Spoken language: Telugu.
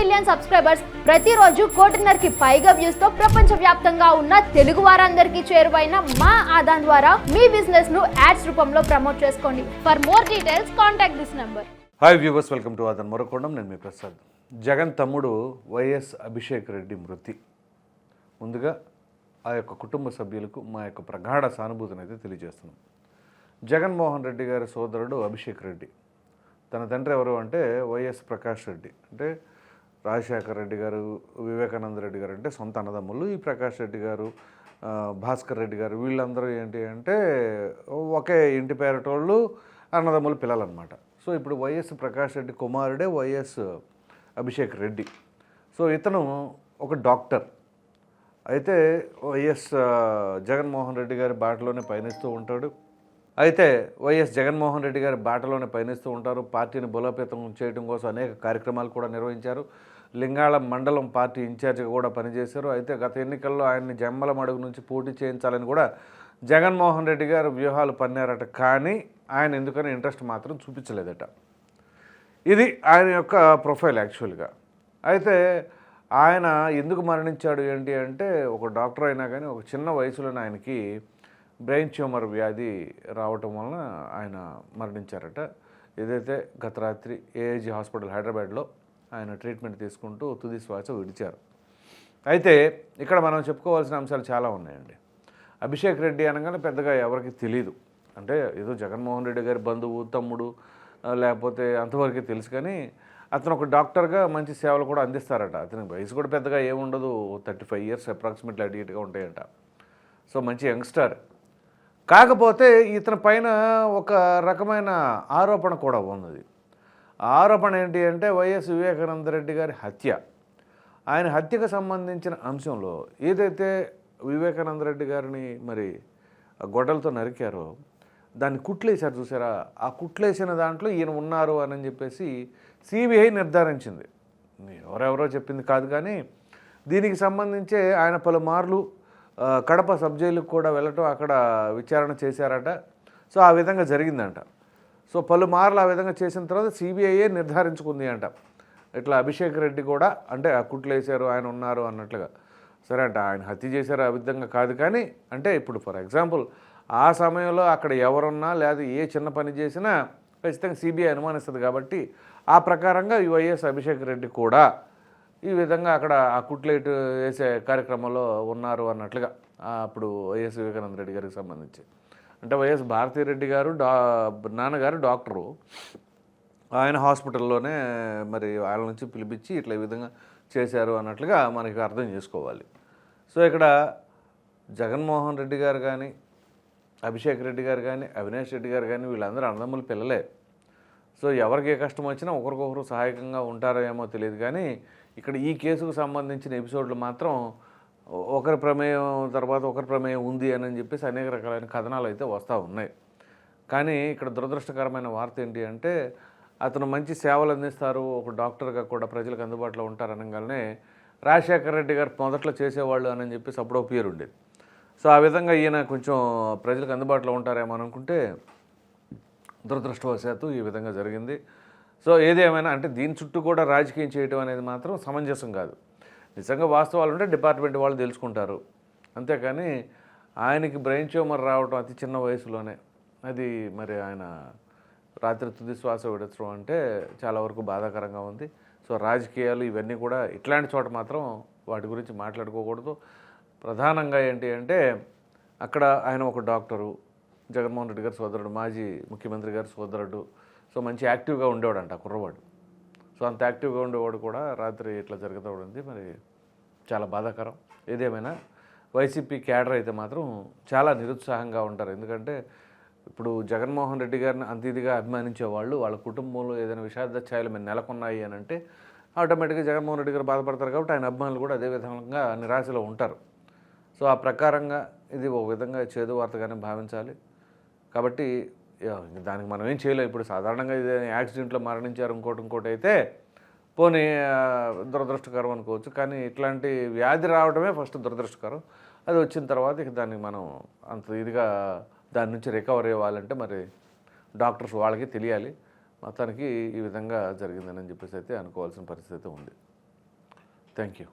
మిలియన్ సబ్స్క్రైబర్స్ ప్రతిరోజు కోటిన్నరకి పైగా వ్యూస్తో ప్రపంచ వ్యాప్తంగా ఉన్న తెలుగు వారందరికీ చేరువైన మా ఆదాన్ ద్వారా మీ బిజినెస్ను యాడ్స్ రూపంలో ప్రమోట్ చేసుకోండి. For more details contact this number hi viewers welcome to అదన్ మరొకొండం నేను మీ ప్రసాద్. జగన్ తమ్ముడు వైఎస్ అభిషేక్ రెడ్డి మృతి. ముందుగా ఆ యొక్క కుటుంబ సభ్యులకు మా యొక్క ప్రగాఢ సానుభూతిని అయితే తెలియజేస్తున్నాం. జగన్మోహన్ రెడ్డి గారి సోదరుడు అభిషేక్ రెడ్డి. తన తండ్రి ఎవరు అంటే వైఎస్ ప్రకాష్ రెడ్డి. అంటే రాజశేఖర్ రెడ్డి గారు వివేకానంద రెడ్డి గారు అంటే సొంత అన్నదమ్ములు ఈ ప్రకాష్ రెడ్డి గారు భాస్కర్ రెడ్డి గారు వీళ్ళందరూ ఏంటి అంటే ఒకే ఇంటి పేరటోళ్ళు అన్నదమ్ముల పిల్లలు అనమాట సో ఇప్పుడు వైఎస్ ప్రకాష్ రెడ్డి కుమారుడే వైఎస్ అభిషేక్ రెడ్డి. సో ఇతను ఒక డాక్టర్. అయితే వైఎస్ జగన్మోహన్ రెడ్డి గారి బాటలోనే పయనిస్తూ ఉంటాడు. అయితే వైఎస్ జగన్మోహన్ రెడ్డి గారి బాటలోనే పయనిస్తూ ఉంటారు. పార్టీని బలోపేతం చేయడం కోసం అనేక కార్యక్రమాలు కూడా నిర్వహించారు. లింగాళ మండలం పార్టీ ఇన్ఛార్జిగా కూడా పనిచేశారు. అయితే గత ఎన్నికల్లో ఆయన్ని జమ్మల మడుగు నుంచి పోటీ చేయించాలని కూడా జగన్మోహన్ రెడ్డి గారు వ్యూహాలు పన్నారట. కానీ ఆయన ఎందుకని ఇంట్రెస్ట్ మాత్రం చూపించలేదట. ఇది ఆయన యొక్క ప్రొఫైల్ యాక్చువల్గా. అయితే ఆయన ఎందుకు మరణించాడు ఏంటి అంటే ఒక డాక్టర్ అయినా కానీ ఒక చిన్న వయసులోనే ఆయనకి బ్రెయిన్ ట్యూమర్ వ్యాధి రావటం వలన ఆయన మరణించారట. ఏదైతే గత రాత్రి ఏఐజీ హాస్పిటల్ హైదరాబాద్లో ఆయన ట్రీట్మెంట్ తీసుకుంటూ తుది శ్వాస విడిచారు. అయితే ఇక్కడ మనం చెప్పుకోవాల్సిన అంశాలు చాలా ఉన్నాయండి. అభిషేక్ రెడ్డి అనగానే పెద్దగా ఎవరికి తెలియదు అంటే ఏదో జగన్మోహన్ రెడ్డి గారి బంధువు తమ్ముడు లేకపోతే అంతవరకు తెలుసు కానీ అతను ఒక డాక్టర్గా మంచి సేవలు కూడా అందిస్తారట. అతనికి వయసు కూడా పెద్దగా ఏముండదు. థర్టీ ఫైవ్ ఇయర్స్ అప్రాక్సిమేట్లీ అడిగేట్గా ఉంటాయంట. సో మంచి యంగ్స్టర్. కాకపోతే ఇతని పైన ఒక రకమైన ఆరోపణ కూడా ఉన్నది. ఆ ఆరోపణ ఏంటి అంటే వైఎస్ వివేకానంద రెడ్డి గారి హత్య. ఆయన హత్యకు సంబంధించిన అంశంలో ఏదైతే వివేకానంద రెడ్డి గారిని మరి గొడ్డలతో నరికారో దాన్ని కుట్లేశారు చూసారా? ఆ కుట్లేసిన దాంట్లో ఈయన ఉన్నారు అని చెప్పేసి సిబిఐ నిర్ధారించింది. ఎవరెవరో చెప్పింది కాదు కానీ దీనికి సంబంధించే ఆయన పలుమార్లు కడప సబ్ జైలుకు కూడా వెళ్ళటం అక్కడ విచారణ చేశారట. సో ఆ విధంగా జరిగిందంట. సో పలుమార్లు ఆ విధంగా చేసిన తర్వాత సిబిఐఏ నిర్ధారించుకుంది అంట. ఇట్లా అభిషేక్ రెడ్డి కూడా అంటే ఆ కుట్లు వేశారు ఆయన ఉన్నారు అన్నట్లుగా. సరే అంటే ఆయన హత్య చేశారు ఆ విధంగా కాదు కానీ అంటే ఇప్పుడు ఫర్ ఎగ్జాంపుల్ ఆ సమయంలో అక్కడ ఎవరున్నా లేదా ఏ చిన్న పని చేసినా ఖచ్చితంగా సిబిఐ అనుమానిస్తుంది కాబట్టి ఆ ప్రకారంగా ఈ వైఎస్ అభిషేక్ రెడ్డి కూడా ఈ విధంగా అక్కడ ఆ కుట్లైట్ వేసే కార్యక్రమంలో ఉన్నారు అన్నట్లుగా. అప్పుడు వైఎస్ వివేకానంద రెడ్డి గారికి సంబంధించి. అంటే వైఎస్ భారతీరెడ్డి గారు డా నాన్నగారు డాక్టరు. ఆయన హాస్పిటల్లోనే మరి వాళ్ళ నుంచి పిలిపించి ఇట్లా ఈ విధంగా చేశారు అన్నట్లుగా మనకి అర్థం చేసుకోవాలి. సో ఇక్కడ జగన్మోహన్ రెడ్డి గారు కానీ అభిషేక్ రెడ్డి గారు కానీ అవినాష్ రెడ్డి గారు కానీ వీళ్ళందరూ అన్నదమ్ముల పిల్లలే. సో ఎవరికి ఏ కష్టం వచ్చినా ఒకరికొకరు సహాయకంగా ఉంటారో ఏమో తెలియదు కానీ ఇక్కడ ఈ కేసుకు సంబంధించిన ఎపిసోడ్లు మాత్రం ఒకరి ప్రమేయం తర్వాత ఒకరి ప్రమేయం ఉంది అని చెప్పేసి అనేక రకాలైన కథనాలు అయితే వస్తూ ఉన్నాయి. కానీ ఇక్కడ దురదృష్టకరమైన వార్త ఏంటి అంటే అతను మంచి సేవలు అందిస్తారు ఒక డాక్టర్గా కూడా ప్రజలకు అందుబాటులో ఉంటారు అనగానే రాజశేఖర రెడ్డి గారు మొదట్లో చేసేవాళ్ళు అని చెప్పేసి అప్పుడు పేరు ఉండేది. సో ఆ విధంగా ఈయన కొంచెం ప్రజలకు అందుబాటులో ఉంటారేమో అనుకుంటే దురదృష్టవశాత్తు ఈ విధంగా జరిగింది. సో ఏదేమైనా అంటే దీని చుట్టూ కూడా రాజకీయం చేయడం అనేది మాత్రం సమంజసం కాదు. నిజంగా వాస్తవాలు ఉంటే డిపార్ట్మెంట్ వాళ్ళు తెలుసుకుంటారు. అంతేకాని ఆయనకి బ్రెయిన్ ట్యూమర్ రావడం అతి చిన్న వయసులోనే. అది మరి ఆయన రాత్రి తుది శ్వాస విడచడం అంటే చాలా వరకు బాధాకరంగా ఉంది. సో రాజకీయాలు ఇవన్నీ కూడా ఇట్లాంటి చోట మాత్రం వాటి గురించి మాట్లాడుకోకూడదు. ప్రధానంగా ఏంటి అంటే అక్కడ ఆయన ఒక డాక్టరు. జగన్మోహన్ రెడ్డి గారి సోదరుడు మాజీ ముఖ్యమంత్రి గారి సోదరుడు. సో మంచి యాక్టివ్గా ఉండేవాడంట కుర్రవాడు. సో అంత యాక్టివ్గా ఉండేవాడు కూడా రాత్రి ఇట్లా జరుగుతూ ఉంది మరి చాలా బాధాకరం. ఏదేమైనా వైసీపీ క్యాడర్ అయితే మాత్రం చాలా నిరుత్సాహంగా ఉంటారు. ఎందుకంటే ఇప్పుడు జగన్మోహన్ రెడ్డి గారిని అంత ఇదిగా అభిమానించే వాళ్ళు వాళ్ళ కుటుంబంలో ఏదైనా విషాద ఛాయలు మేము నెలకొన్నాయి అని అంటే ఆటోమేటిక్గా జగన్మోహన్ రెడ్డి గారు బాధపడతారు కాబట్టి ఆయన అభిమానులు కూడా అదే విధంగా నిరాశలో ఉంటారు. సో ఆ ప్రకారంగా ఇది ఒక విధంగా చేదు వార్తగానే భావించాలి. కాబట్టి దానికి మనం ఏం చేయలేం. ఇప్పుడు సాధారణంగా ఇది యాక్సిడెంట్లో మరణించారు ఇంకోటి ఇంకోటి అయితే పోనీ దురదృష్టకరం అనుకోవచ్చు. కానీ ఇట్లాంటి వ్యాధి రావడమే ఫస్ట్ దురదృష్టకరం. అది వచ్చిన తర్వాత ఇక దానికి మనం అంత ఇదిగా దాని నుంచి రికవర్ అవ్వాలంటే మరి డాక్టర్స్ వాళ్ళకి తెలియాలి. మొత్తానికి ఈ విధంగా జరిగిందని చెప్పేసి అయితే అనుకోవాల్సిన పరిస్థితి ఉంది. Thank you.